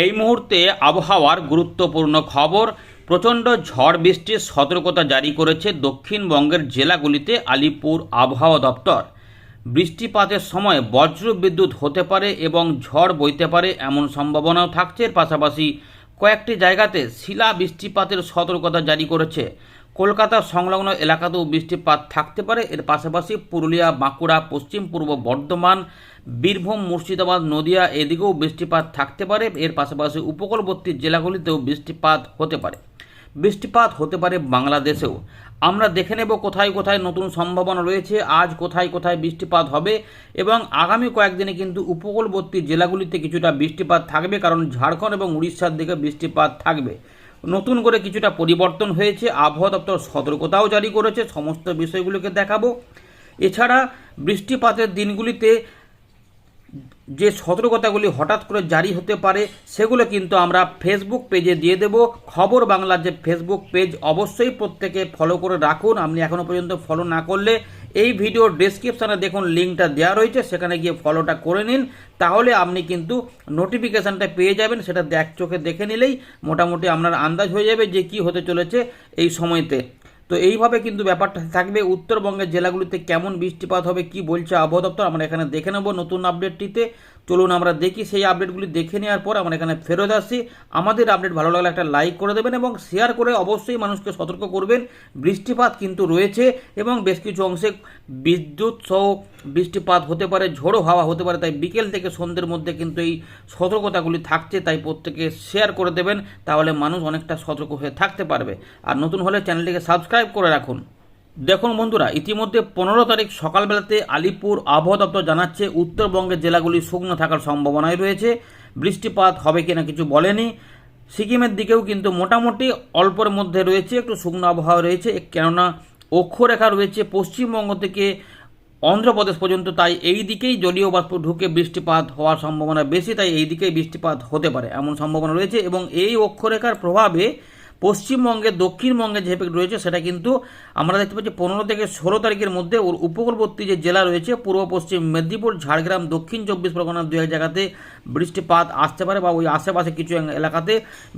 এই মুহূর্তে আবহাওয়ার গুরুত্বপূর্ণ খবর, প্রচণ্ড ঝড় বৃষ্টির সতর্কতা জারি করেছে দক্ষিণবঙ্গের জেলাগুলিতে আলিপুর আবহাওয়া দপ্তর। বৃষ্টিপাতের সময় বজ্র বিদ্যুৎ হতে পারে এবং ঝড় বইতে পারে এমন সম্ভাবনাও থাকছে। পাশাপাশি কয়েকটি জায়গাতে শিলা বৃষ্টিপাতের সতর্কতা জারি করেছে। কলকাতা সংলগ্ন এলাকাতেও বৃষ্টিপাত থাকতে পারে। এর পাশাপাশি পুরুলিয়া, বাঁকুড়া, পশ্চিম পূর্ব বর্ধমান, বীরভূম, মুর্শিদাবাদ, নদিয়া এদিকেও বৃষ্টিপাত থাকতে পারে। এর পাশাপাশি উপকূলবর্তী জেলাগুলিতেও বৃষ্টিপাত হতে পারে। বৃষ্টিপাত হতে পারে বাংলাদেশেও। আমরা দেখে নেব কোথায় কোথায় নতুন সম্ভাবনা রয়েছে, আজ কোথায় কোথায় বৃষ্টিপাত হবে এবং আগামী কয়েকদিনে কিন্তু উপকূলবর্তী জেলাগুলিতে কিছুটা বৃষ্টিপাত থাকবে, কারণ ঝাড়খণ্ড এবং উড়িষ্যার দিকে বৃষ্টিপাত থাকবে। নতুন করে কিছুটা পরিবর্তন হয়েছে। আবহাওয়া দপ্তর সতর্কতাও জারি করেছে। সমস্ত বিষয়গুলোকে দেখাবো। এছাড়া বৃষ্টিপাতের দিনগুলিতে যে সতর্কতাগুলি হঠাৎ করে জারি হতে পারে, সেগুলো কিন্তু আমরা ফেসবুক পেজে দিয়ে দেব। খবর বাংলার যে ফেসবুক পেজ অবশ্যই প্রত্যেকে ফলো করে রাখুন। আপনি এখনও পর্যন্ত ফলো না করলে এই ভিডিও ডেসক্রিপশানে দেখুন লিঙ্কটা দেওয়া রয়েছে, সেখানে গিয়ে ফলোটা করে নিন। তাহলে আপনি কিন্তু নোটিফিকেশানটা পেয়ে যাবেন, সেটা দেখ চোখে দেখে নিলেই মোটামুটি আপনার আন্দাজ হয়ে যাবে যে কি হতে চলেছে এই সময়তে। তো এইভাবে কিন্তু ব্যাপারটা থাকবে। উত্তরবঙ্গের জেলাগুলিতে কেমন বৃষ্টিপাত হবে, কি বলছে আবহাওয়া দপ্তর? আমরা এখানে দেখে নেব নতুন আপডেটটিতে চলুন আমরা দেখি, সেই আপডেটগুলি দেখে নেওয়ার পর আমরা এখানে ফেরত আসছি। আমাদের আপডেট ভালো লাগলে একটা লাইক করে দেবেন এবং শেয়ার করে অবশ্যই মানুষকে সতর্ক করবেন। বৃষ্টিপাত কিন্তু রয়েছে এবং বেশ কিছু অংশে বিদ্যুৎ সহ বৃষ্টিপাত হতে পারে, ঝোড়ো হাওয়া হতে পারে, তাই বিকেল থেকে সন্ধ্যের মধ্যে কিন্তু এই সতর্কতাগুলি থাকছে, তাই প্রত্যেকে শেয়ার করে দেবেন, তাহলে মানুষ অনেকটা সতর্ক হয়ে থাকতে পারবে। আর নতুন হলে চ্যানেলটিকে সাবস্ক্রাইব করে রাখুন। দেখুন বন্ধুরা, ইতিমধ্যে পনেরো তারিখ সকালবেলাতে আলিপুর আবহাওয়া দপ্তর জানাচ্ছে উত্তরবঙ্গের জেলাগুলি শুকনো থাকার সম্ভাবনাই রয়েছে। বৃষ্টিপাত হবে কিনা কিছু বলেনি। সিকিমের দিকেও কিন্তু মোটামুটি অল্পের মধ্যে রয়েছে, একটু শুকনো আবহাওয়া রয়েছে, কেননা অক্ষরেখা রয়েছে পশ্চিমবঙ্গ থেকে অন্ধ্রপ্রদেশ পর্যন্ত, তাই এই দিকেই জলীয় বাষ্প ঢুকে বৃষ্টিপাত হওয়ার সম্ভাবনা বেশি, তাই এই দিকেই বৃষ্টিপাত হতে পারে, এমন সম্ভাবনা রয়েছে এবং এই অক্ষরেখার প্রভাবে পশ্চিমবঙ্গে, দক্ষিণবঙ্গে যে এফেক্ট রয়েছে সেটা কিন্তু আমরা দেখতে পাচ্ছি পনেরো থেকে ষোলো তারিখের মধ্যে ওর উপকূলবর্তী যে জেলা রয়েছে, পূর্ব, পশ্চিম মেদিনীপুর, ঝাড়গ্রাম, দক্ষিণ চব্বিশ পরগনার দু এক জায়গাতে বৃষ্টিপাত আসতে পারে বা ওই আশেপাশে কিছু এলাকাতে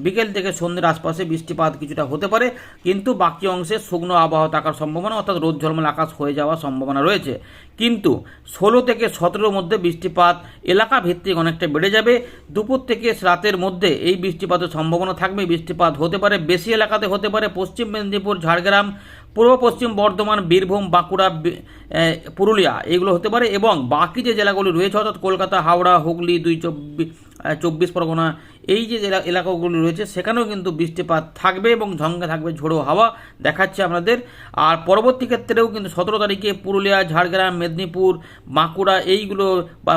বিকেল থেকে সন্ধ্যের আশপাশে বৃষ্টিপাত কিছুটা হতে পারে। কিন্তু বাকি অংশে শুকনো আবহাওয়া থাকার সম্ভাবনা, অর্থাৎ রোদ ঝলমল আকাশ হয়ে যাওয়ার সম্ভাবনা রয়েছে। কিন্তু ষোলো থেকে সতেরোর মধ্যে বৃষ্টিপাত এলাকা ভিত্তিক অনেকটা বেড়ে যাবে। দুপুর থেকে রাতের মধ্যে এই বৃষ্টিপাতের সম্ভাবনা থাকবে, বৃষ্টিপাত হতে পারে বেশি এলাকাতে হতে পারে পশ্চিম মেদিনীপুর, ঝাড়গ্রাম, পূর্ব পশ্চিম বর্ধমান, বীরভূম, বাঁকুড়া পুরুলিয়া, এগুলো হতে পারে। এবং বাকি যে জেলাগুলি রয়েছে, অর্থাৎ কলকাতা, হাওড়া, হুগলি, দুই চব্বিশ চব্বিশ পরগনা এই যে এলাকাগুলি রয়েছে, সেখানেও কিন্তু বৃষ্টিপাত থাকবে এবং ঝঙ্গে থাকবে ঝোড়ো হাওয়া দেখাচ্ছে আপনাদের। আর পরবর্তী ক্ষেত্রেও কিন্তু সতেরো তারিখে পুরুলিয়া, ঝাড়গ্রাম, মেদিনীপুর, বাঁকুড়া এইগুলো বা,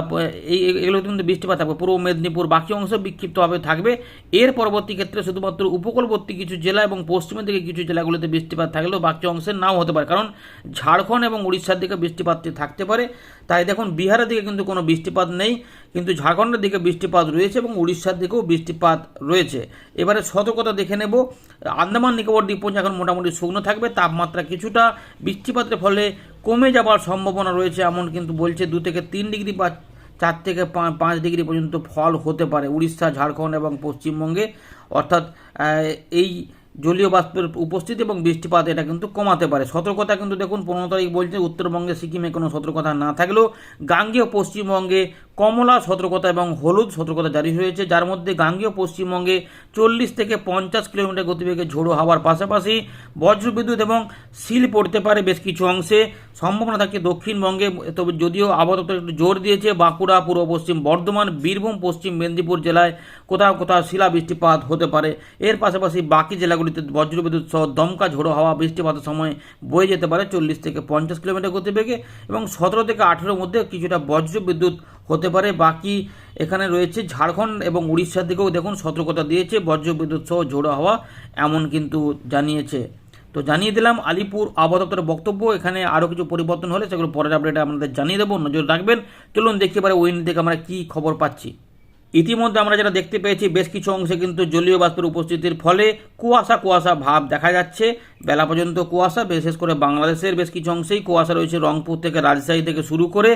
এই এগুলো কিন্তু বৃষ্টিপাত থাকবে। পূর্ব মেদিনীপুর বাকি অংশ বিক্ষিপ্তভাবে থাকবে। এর পরবর্তী ক্ষেত্রে শুধুমাত্র উপকূলবর্তী কিছু জেলা এবং পশ্চিমের দিকে কিছু জেলাগুলিতে বৃষ্টিপাত থাকলেও বাকি অংশে নাও হতে পারে। কারণ ঝাড়খণ্ড এবং উড়িষ্যার দিকে বৃষ্টিপাতটি থাকতে পারে। তাই দেখুন, বিহারের দিকে কিন্তু কোনো বৃষ্টিপাত নেই। কিন্তু ঝাড়খণ্ডের দিকে বৃষ্টিপাত রয়েছে এবং উড়িষ্যার দিকেও বৃষ্টিপাত রয়েছে। এবারে সতর্কতা দেখে নেব। আন্দামান নিকোবর দ্বীপপুঞ্জ এখন মোটামুটি শুকনো থাকবে, তাপমাত্রা কিছুটা বৃষ্টিপাতের ফলে কমে যাওয়ার সম্ভাবনা রয়েছে, এমন কিন্তু বলছে দু থেকে তিন ডিগ্রি বা চার থেকে পাঁচ ডিগ্রি পর্যন্ত ফল হতে পারে উড়িষ্যা, ঝাড়খণ্ড এবং পশ্চিমবঙ্গে। অর্থাৎ এই জলীয় বাষ্পের উপস্থিতি এবং বৃষ্টিপাত এটা কিন্তু কমাতে পারে। সতর্কতা কিন্তু দেখুন, পনেরো তারিখ বলছে, উত্তরবঙ্গে, সিকিমে কোনো সতর্কতা না থাকলেও গাঙ্গেয় পশ্চিমবঙ্গে কমলা সতর্কতা এবং হলুদ সতর্কতা জারি হয়েছে, যার মধ্যে গাঙ্গেয় পশ্চিমবঙ্গে চল্লিশ থেকে পঞ্চাশ কিলোমিটার গতিবেগে ঝোড়ো হওয়ার পাশাপাশি বজ্রবিদ্যুৎ এবং শিল পড়তে পারে বেশ কিছু অংশে। সম্ভাবনা থাকে দক্ষিণবঙ্গে, তবে যদিও আবহাওয়া একটু জোর দিয়েছে, বাঁকুড়া, পূর্ব পশ্চিম, বর্ধমান, বীরভূম, পশ্চিম মেদিনীপুর জেলায় কোথাও কোথাও শিলা বৃষ্টিপাত হতে পারে। এর পাশাপাশি বাকি জেলাগুলিতে বজ্রবিদ্যুৎ সহ দমকা ঝোড়ো হাওয়া বৃষ্টিপাতের সময় বয়ে যেতে পারে চল্লিশ থেকে পঞ্চাশ কিলোমিটার গতিবেগে এবং সতেরো থেকে আঠেরোর মধ্যে কিছুটা বজ্রবিদ্যুৎ হতে পারে। বাকি এখানে রয়েছে ঝাড়খণ্ড এবং উড়িষ্যার দিকেও দেখুন সতর্কতা দিয়েছে, বজ্রবিদ্যুৎ সহ ঝোড়ো হওয়া এমন কিন্তু জানিয়েছে। তো জানিয়ে দিলাম, আলিপুর আবহাওয়া দপ্তরের বক্তব্য, এখানে আরও কিছু পরিবর্তন হলে সেগুলো পরের আপডেটে আপনাদের জানিয়ে দেবো। নজর রাখবেন। চলুন দেখতে পারে ওইন থেকে আমরা কী খবর পাচ্ছি। ইতিমধ্যে আমরা যেটা দেখতে পেয়েছি, বেশ কিছু অংশে কিন্তু জলীয় বাষ্পের উপস্থিতির ফলে কুয়াশা কুয়াশা ভাব দেখা যাচ্ছে। বেলা পর্যন্ত কুয়াশা, বিশেষ করে বাংলাদেশের বেশ কিছু অংশেই কুয়াশা রয়েছে রংপুর থেকে রাজশাহী থেকে শুরু করে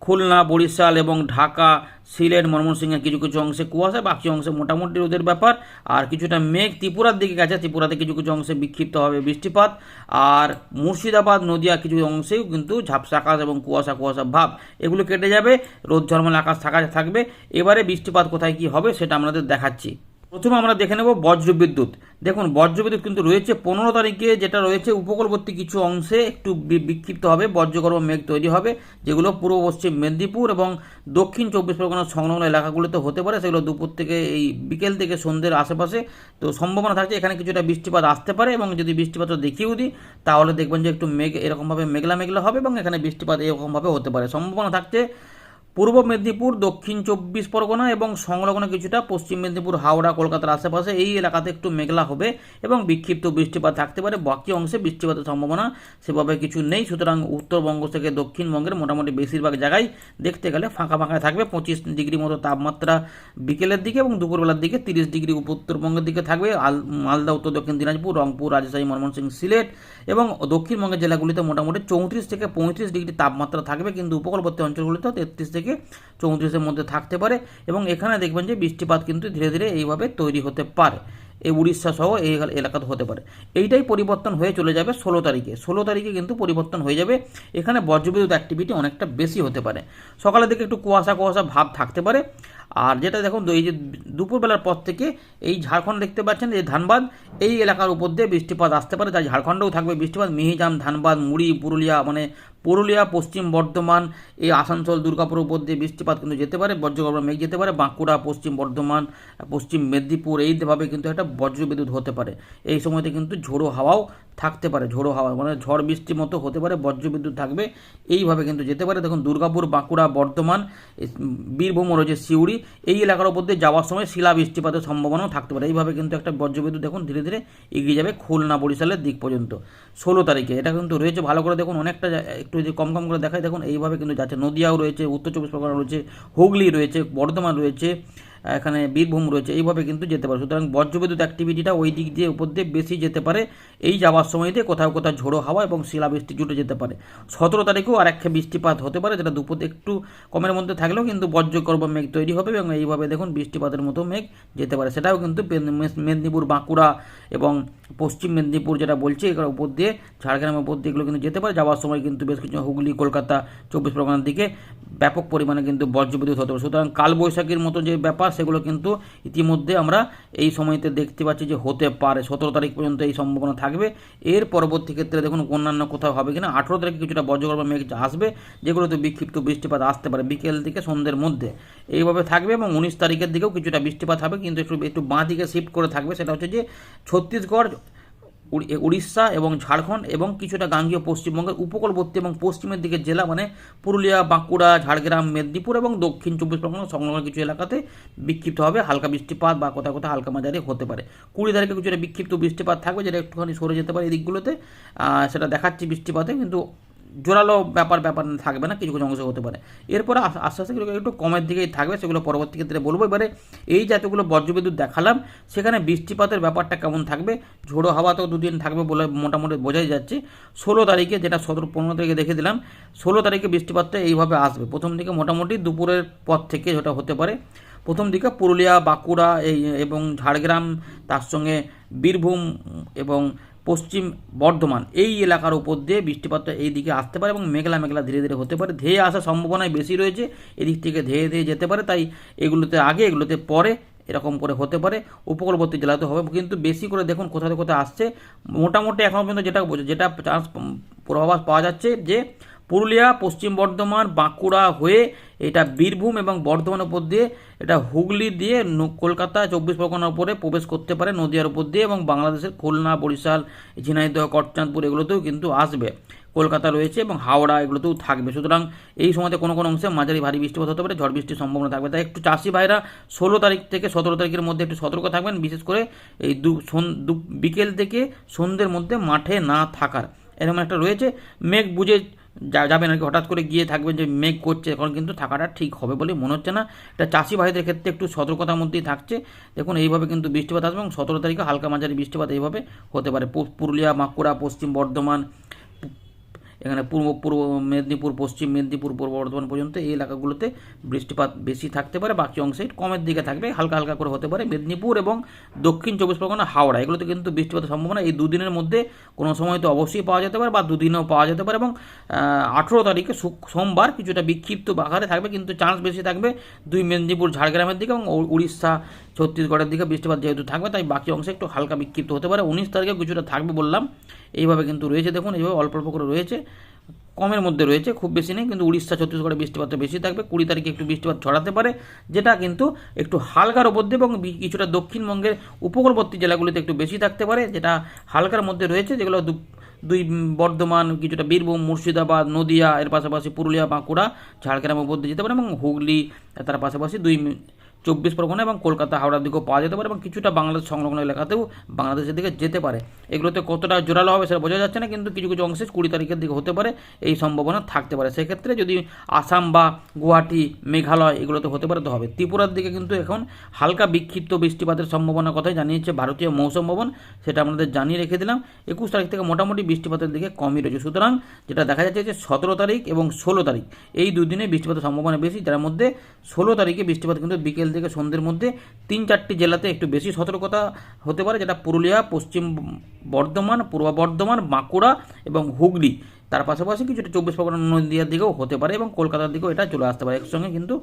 খুলনা, বরিশাল এবং ঢাকা, সিলেট, ময়মনসিংহের কিছু কিছু অংশে কুয়াশা, বাকি অংশে মোটামুটি রোদের ব্যাপার। আর কিছুটা মেঘ ত্রিপুরার দিকে গেছে, ত্রিপুরাতে কিছু কিছু অংশে বিক্ষিপ্ত হবে বৃষ্টিপাত। আর মুর্শিদাবাদ, নদিয়া কিছু অংশেও কিন্তু ঝাপসা আকাশ এবং কুয়াশা কুয়াশা ভাব, এগুলো কেটে যাবে। রোদ ঝলমল আকাশ থাকা থাকবে। এবারে বৃষ্টিপাত কোথায় কি হবে সেটা আমাদের দেখাচ্ছি। প্রথমে আমরা দেখে নেব বজ্রবিদ্যুৎ। দেখুন, বজ্রবিদ্যুৎ কিন্তু রয়েছে পনেরো তারিখে, যেটা রয়েছে উপকূলবর্তী কিছু অংশে একটু বিক্ষিপ্ত হবে, বজ্রগর্ভ মেঘ তৈরি হবে, যেগুলো পূর্ব পশ্চিম মেদিনীপুর এবং দক্ষিণ চব্বিশ পরগনা সংলগ্ন এলাকাগুলোতে হতে পারে। সেগুলো দুপুর থেকে এই বিকেল থেকে সন্ধ্যের আশেপাশে। তো সম্ভাবনা থাকছে এখানে কিছুটা বৃষ্টিপাত আসতে পারে এবং যদি বৃষ্টিপাত দেখিয়েও দিই, তাহলে দেখবেন যে একটু মেঘ এরকমভাবে মেঘলা মেঘলা হবে এবং এখানে বৃষ্টিপাত এরকমভাবে হতে পারে। সম্ভাবনা থাকছে পূর্ব মেদিনীপুর, দক্ষিণ চব্বিশ পরগনা এবং সংলগ্ন কিছুটা পশ্চিম মেদিনীপুর, হাওড়া, কলকাতার আশেপাশে এই এলাকাতে একটু মেঘলা হবে এবং বিক্ষিপ্ত বৃষ্টিপাত থাকতে পারে। বাকি অংশে বৃষ্টিপাতের সম্ভাবনা সেভাবে কিছু নেই। সুতরাং উত্তরবঙ্গ থেকে দক্ষিণবঙ্গের মোটামুটি বেশিরভাগ জায়গায় দেখতে গেলে ফাঁকা ফাঁকা থাকবে। পঁচিশ ডিগ্রি মতো তাপমাত্রা বিকেলের দিকে এবং দুপুরবেলার দিকে তিরিশ ডিগ্রি উত্তরবঙ্গের দিকে থাকবে। আল, মালদা, উত্তর দক্ষিণ দিনাজপুর, রংপুর, রাজশাহী, ময়মনসিংহ, সিলেট এবং দক্ষিণবঙ্গের জেলাগুলিতে মোটামুটি চৌত্রিশ থেকে পঁয়ত্রিশ ডিগ্রি তাপমাত্রা থাকবে। কিন্তু উপকূলবর্তী অঞ্চলগুলিতে তেত্রিশ থেকে চৌত্রিশের মধ্যে থাকতে পারে এবং এখানে দেখবেন যে বৃষ্টিপাত কিন্তু ধীরে ধীরে এইভাবে তৈরি হতে পারে। এই উড়িষ্যা সহ এই এলাকা- এলাকাতে হতে পারে। এইটাই পরিবর্তন হয়ে চলে যাবে ষোলো তারিখে। ষোলো তারিখে কিন্তু পরিবর্তন হয়ে যাবে। এখানে বজ্রবিদ্যুৎ অ্যাক্টিভিটি অনেকটা বেশি হতে পারে। সকালের দিকে একটু কুয়াশা কুয়াশা ভাব থাকতে পারে। আর যেটা দেখুন, এই যে দুপুরবেলার পর থেকে এই ঝাড়খণ্ড দেখতে পাচ্ছেন যে ধানবাদ, এই এলাকার উপর দিয়ে বৃষ্টিপাত আসতে পারে। তাই ঝাড়খণ্ডেও থাকবে। বৃষ্টিপাত মিহিজাম, ধানবাদ, মুড়ি, পুরুলিয়া মানে পুরুলিয়া, পশ্চিম বর্ধমান, এই আসানসোল, দুর্গাপুর উপর দিয়ে বৃষ্টিপাত কিন্তু যেতে পারে বজ্রগর্ভ মেঘ যেতে পারে, বাঁকুড়া, পশ্চিম বর্ধমান, পশ্চিম মেদিনীপুর এইভাবে কিন্তু একটা বজ্রবিদ্যুৎ হতে পারে। এই সময়তে কিন্তু ঝোড়ো হাওয়াও থাকতে পারে, ঝোড়ো হাওয়া মানে ঝড় বৃষ্টির মতো হতে পারে, বজ্রবিদ্যুৎ থাকবে এইভাবে কিন্তু যেতে পারে। দেখুন, দুর্গাপুর, বাঁকুড়া, বর্ধমান বীরভূম, রয়েছে সিউড়ি, এই এলাকার উপর দিয়ে যাওয়ার সময় শিলা বৃষ্টিপাতের সম্ভাবনাও থাকতে পারে। এইভাবে কিন্তু একটা বজ্রবিদ্যুৎ দেখুন, ধীরে ধীরে এগিয়ে যাবে খুলনা বরিশালের দিক পর্যন্ত। ষোলো তারিখে এটা কিন্তু রয়েছে, ভালো করে দেখুন, অনেকটা জা- একটু যদি কম কম করে দেখায় দেখুন এইভাবে কিন্তু যাচ্ছে। নদিয়াও রয়েছে, উত্তর চব্বিশ পরগনা রয়েছে, হুগলি রয়েছে, বর্ধমান রয়েছে, এখানে বীরভূম রয়েছে, এইভাবে কিন্তু যেতে পারে। সুতরাং বজ্রবিদ্যুৎ অ্যাক্টিভিটিটা ওই দিক দিয়ে, উপর দিয়ে বেশি যেতে পারে। এই যাওয়ার সময়তে কোথাও কোথাও ঝোড়ো হাওয়া এবং শিলাবৃষ্টি জুটে যেতে পারে। সতেরো তারিখেও আর একটা বৃষ্টিপাত হতে পারে, যেটা দুপুর একটু কমের মধ্যে থাকলেও কিন্তু বজ্রগর্ভ মেঘ তৈরি হবে এবং এইভাবে দেখুন বৃষ্টিপাতের মতো মেঘ যেতে পারে। সেটাও কিন্তু মেদিনীপুর, বাঁকুড়া এবং পশ্চিম মেদিনীপুর যেটা বলছে এগুলোর উপর দিয়ে, ঝাড়গ্রামের উপর দিয়ে এগুলো কিন্তু যেতে পারে। যাওয়ার সময় কিন্তু বেশ কিছু হুগলি, কলকাতা, চব্বিশ পরগনার দিকে ব্যাপক পরিমাণে কিন্তু বজ্রবিদ্যুৎ হতে পারে। সুতরাং কালবৈশাখীর মতো যে ব্যাপার, সেগুলো কিন্তু ইতিমধ্যে আমরা এই সময়তে দেখতে পাচ্ছি যে হতে পারে। সতেরো তারিখ পর্যন্ত এই সম্ভাবনা থাকবে। এর পরবর্তী ক্ষেত্রে দেখুন, অন্যান্য কোথাও হবে কিনা। আঠেরো তারিখে কিছুটা বজ্রগর্ভ মেঘ আসবে, যেগুলোতে বিক্ষিপ্ত বৃষ্টিপাত আসতে পারে বিকেল থেকে সন্ধ্যের মধ্যে। এইভাবে থাকবে এবং উনিশ তারিখের দিকেও কিছুটা বৃষ্টিপাত হবে, কিন্তু একটু একটু বাঁ দিকে শিফট করে থাকবে। সেটা হচ্ছে যে ছত্তিশগড় উড়িষ্যা এবং ঝাড়খণ্ড এবং কিছুটা গাঙ্গীয় পশ্চিমবঙ্গের উপকূলবর্তী এবং পশ্চিমের দিকের জেলা মানে পুরুলিয়া, বাঁকুড়া, ঝাড়গ্রাম, মেদিনীপুর এবং দক্ষিণ চব্বিশ পরগনা সংলগ্ন কিছু এলাকাতে বিক্ষিপ্ত হবে হালকা বৃষ্টিপাত বা কোথাও কোথাও হালকা মাঝারি হতে পারে। কুড়ি তারিখে কিছুটা বিক্ষিপ্ত বৃষ্টিপাত থাকবে যেটা একটুখানি সরে যেতে পারে এই দিকগুলোতে। সেটা দেখাচ্ছি বৃষ্টিপাতে কিন্তু জোরালো ব্যাপার ব্যাপার থাকবে না, কিছু কিছু অংশ হতে পারে। এরপরে আস্তে আস্তে একটু কমের দিকেই থাকবে, সেগুলো পরবর্তী ক্ষেত্রে বলব। এবারে এই জাতীয়গুলো বজ্রবিদ্যুৎ দেখালাম, সেখানে বৃষ্টিপাতের ব্যাপারটা কেমন থাকবে? ঝোড়ো হাওয়া তো দুদিন থাকবে বলে মোটামুটি বোঝাই যাচ্ছে। ষোলো তারিখে যেটা সতেরো, পনেরো তারিখে দেখে দিলাম, ষোলো তারিখে বৃষ্টিপাতটা এইভাবে আসবে। প্রথম দিকে মোটামুটি দুপুরের পর থেকে যেটা হতে পারে, প্রথম দিকে পুরুলিয়া, বাঁকুড়া, এই, এবং ঝাড়গ্রাম, তার সঙ্গে বীরভূম এবং পশ্চিম বর্ধমান। এই এলাকার উপর দিয়ে বৃষ্টিপাতটা এই দিকে আসতে পারে এবং মেঘলা মেঘলা ধীরে ধীরে হতে পারে। ধেয়ে আসার সম্ভাবনাই বেশি রয়েছে। এদিক থেকে ধেয়ে ধেয়ে যেতে পারে। তাই এগুলোতে আগে, এগুলোতে পরে এরকম করে হতে পারে। উপকূলবর্তী জেলাতে হবে। কিন্তু বেশি করে দেখুন কোথা থেকে কোথায় আসছে। মোটামুটি এখন পর্যন্ত যেটা যেটা চান্স পূর্বাভাস পাওয়া যাচ্ছে যে পুরুলিয়া, পশ্চিম বর্ধমান, বাঁকুড়া হয়ে এটা বীরভূম এবং বর্ধমানের উপর দিয়ে এটা হুগলি দিয়ে কলকাতা, চব্বিশ পরগনার উপরে প্রবেশ করতে পারে নদিয়ার উপর দিয়ে এবং বাংলাদেশের খুলনা, বরিশাল, ঝিনাইদহ কটচাঁদপুর এগুলোতেও কিন্তু আসবে। কলকাতা রয়েছে এবং হাওড়া এগুলোতেও থাকবে। সুতরাং এই সময়তে কোনো কোনো অংশে মাঝারি ভারী বৃষ্টিপাত হতে পারে, ঝড় বৃষ্টির সম্ভাবনা থাকবে। তাই একটু চাষি ভাইরা ষোলো তারিখ থেকে সতেরো তারিখের মধ্যে একটু সতর্ক থাকবেন, বিশেষ করে এই দু বিকেল থেকে সন্ধ্যের মধ্যে মাঠে না থাকার। এরকম একটা রয়েছে। মেঘ বুঝে যাবেন আর কি। হঠাৎ করে গিয়ে থাকবেন যে মেঘ করছে, এখন কিন্তু থাকাটা ঠিক হবে বলে মনে হচ্ছে না। এটা চাষি ভাইদের ক্ষেত্রে একটু সতর্কতার মধ্যেই থাকছে। দেখুন, এইভাবে কিন্তু বৃষ্টিপাত আসবে এবং সতেরো তারিখে হালকা মাঝারি বৃষ্টিপাত এইভাবে হতে পারে। পুরুলিয়া, বাঁকুড়া, পশ্চিম বর্ধমান এখানে পূর্ব পূর্ব মেদিনীপুর, পশ্চিম মেদিনীপুর, পূর্ব বর্ধমান পর্যন্ত এই এলাকাগুলোতে বৃষ্টিপাত বেশি থাকতে পারে, বাকি অংশে কমের দিকে থাকবে, হালকা হালকা করে হতে পারে মেদিনীপুর এবং দক্ষিণ চব্বিশ পরগনা, হাওড়া, এগুলোতে কিন্তু বৃষ্টিপাতের সম্ভাবনা এই দুদিনের মধ্যে কোনো সময় তো অবশ্যই পাওয়া যেতে পারে বা দুদিনেও পাওয়া যেতে পারে এবং আঠেরো তারিখে সোমবার কিছুটা বিক্ষিপ্ত আকারে থাকবে, কিন্তু চান্স বেশি থাকবে দুই মেদিনীপুর, ঝাড়গ্রামের দিকে এবং উড়িষ্যা ছত্তিশগড়ের দিকে বৃষ্টিপাত যেহেতু থাকবে, তাই বাকি অংশে একটু হালকা বিক্ষিপ্ত হতে পারে। উনিশ তারিখে কিছুটা থাকবে বললাম। এইভাবে কিন্তু রয়েছে, দেখুন, এইভাবে অল্প অল্প করে রয়েছে। কমের মধ্যে রয়েছে, খুব বেশি নেই, কিন্তু উড়িষ্যা, ছত্তিশগড়ে বৃষ্টিপাতটা বেশি থাকবে। কুড়ি তারিখে একটু বৃষ্টিপাত ছড়াতে পারে, যেটা কিন্তু একটু হালকার ওপর দিয়ে এবং কিছুটা দক্ষিণবঙ্গের উপকূলবর্তী জেলাগুলিতে একটু বেশি থাকতে পারে, যেটা হালকার মধ্যে রয়েছে, যেগুলো দুই বর্ধমান, কিছুটা বীরভূম, মুর্শিদাবাদ, নদিয়া, এর পাশাপাশি পুরুলিয়া, বাঁকুড়া ঝাড়গ্রাম উপর দিয়ে যেতে পারে এবং হুগলি, তার পাশাপাশি দুই চব্বিশ পরগনা এবং কলকাতা, হাওড়ার দিকেও পাওয়া যেতে পারে এবং কিছুটা বাংলাদেশ সংলগ্ন এলাকাতেও বাংলাদেশের দিকে যেতে পারে। এগুলোতে কতটা জোরালো হবে সেটা বোঝা যাচ্ছে না, কিন্তু কিছু কিছু অংশে কুড়ি তারিখের দিকে হতে পারে, এই সম্ভাবনা থাকতে পারে। সেক্ষেত্রে যদি আসাম বা গুয়াহাটি, মেঘালয় এগুলোতে হতে পারে তো হবে। ত্রিপুরার দিকে কিন্তু এখন হালকা বিক্ষিপ্ত বৃষ্টিপাতের সম্ভাবনার কথাই জানিয়েছে ভারতীয় মৌসুম ভবন, সেটা আপনাদের জানিয়ে রেখে দিলাম। একুশ তারিখ থেকে মোটামুটি বৃষ্টিপাতের দিকে কমই রয়েছে। সুতরাং যেটা দেখা যাচ্ছে যে সতেরো তারিখ এবং ষোলো তারিখ, এই দুদিনে বৃষ্টিপাতের সম্ভাবনা বেশি, যার মধ্যে ষোলো তারিখে বৃষ্টিপাত কিন্তু বিকেল থেকে সন্ধ্যের মধ্যে তিন চারটি জেলাতে একটু বেশি সতর্কতা হতে পারে, যেটা পুরুলিয়া, পশ্চিম বর্ধমান, পূর্ব বর্ধমান, বাঁকুড়া এবং হুগলি। তার পাশাপাশি কিছুটা চব্বিশ পরগনা নদীয়ার দিকেও হতে পারে এবং কলকাতার দিকেও এটা চলে আসতে পারে। একসঙ্গে কিন্তু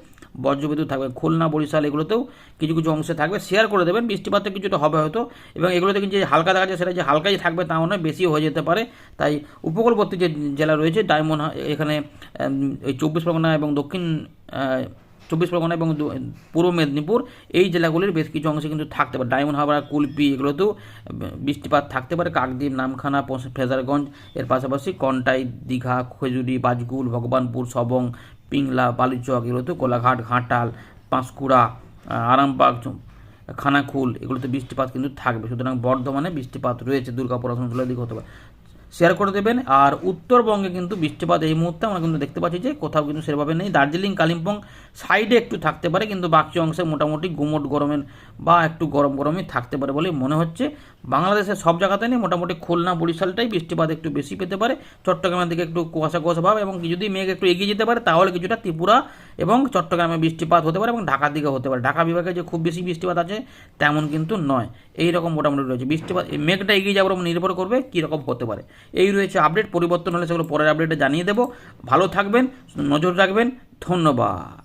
বজ্রবিদ্যুৎ থাকবে। খুলনা, বরিশাল এগুলোতেও কিছু কিছু অংশে থাকবে। শেয়ার করে দেবেন বৃষ্টিপাতটা কিছুটা হবে হয়তো এবং এগুলোতে কিন্তু যে হালকা দেখা যায় সেটা যে হালকাই থাকবে তাও নয় বেশি হয়ে যেতে পারে। তাই উপকূলবর্তী যে জেলা রয়েছে, ডায়মন্ড, এখানে এই চব্বিশ পরগনা এবং দক্ষিণ চব্বিশ পরগনা এবং পূর্ব মেদিনীপুর, এই জেলাগুলির বেশ কিছু অংশে কিন্তু থাকতে পারে। ডায়মন্ড হাবড়া কুলপি এগুলোতেও বৃষ্টিপাত থাকতে পারে। কাকদ্বীপ, নামখানা ফেজারগঞ্জ, এর পাশাপাশি কন্টাই, দীঘা, খেজুরি বাজকুল ভগবানপুর, সবং, পিংলা, বালুচক এগুলোতেও কোলাঘাট, ঘাটাল, পাঁশকুড়া আরামবাগ খানাকুল এগুলোতে বৃষ্টিপাত কিন্তু থাকবে। সুতরাং বর্ধমানে বৃষ্টিপাত রয়েছে। দুর্গাপুর, আসানসোলের দিকে হতে পারে। শেয়ার করে দেবেন। আর উত্তরবঙ্গে কিন্তু বৃষ্টিপাত এই মুহূর্তে আমরা কিন্তু দেখতে পাচ্ছি যে কোথাও কিন্তু সেভাবে নেই। দার্জিলিং, কালিম্পং সাইডে একটু থাকতে পারে, কিন্তু বাকি অংশে মোটামুটি গুমট গরমের বা একটু গরম গরমই থাকতে পারে বলে মনে হচ্ছে। বাংলাদেশের সব জায়গাতে নেই, মোটামুটি খুলনা, বরিশালটাই বৃষ্টিপাত একটু বেশি পেতে পারে। চট্টগ্রামের দিকে একটু কুয়াশা কুয়াশা ভাব এবং যদি মেঘ একটু এগিয়ে যেতে পারে, তাহলে কিছুটা ত্রিপুরা এবং চট্টগ্রামে বৃষ্টিপাত হতে পারে এবং ঢাকার দিকে হতে পারে। ঢাকা বিভাগে যে খুব বেশি বৃষ্টিপাত আছে, তেমন কিন্তু নয়। এই রকম মোটামুটি রয়েছে। বৃষ্টিপাত, মেঘটা এগিয়ে যাওয়ার উপর নির্ভর করবে কীরকম হতে পারে। এই রয়েছে আপডেট পরিবর্তন হলে সেগুলো পরের আপডেটে জানিয়ে দেবো। ভালো থাকবেন, নজর রাখবেন, ধন্যবাদ।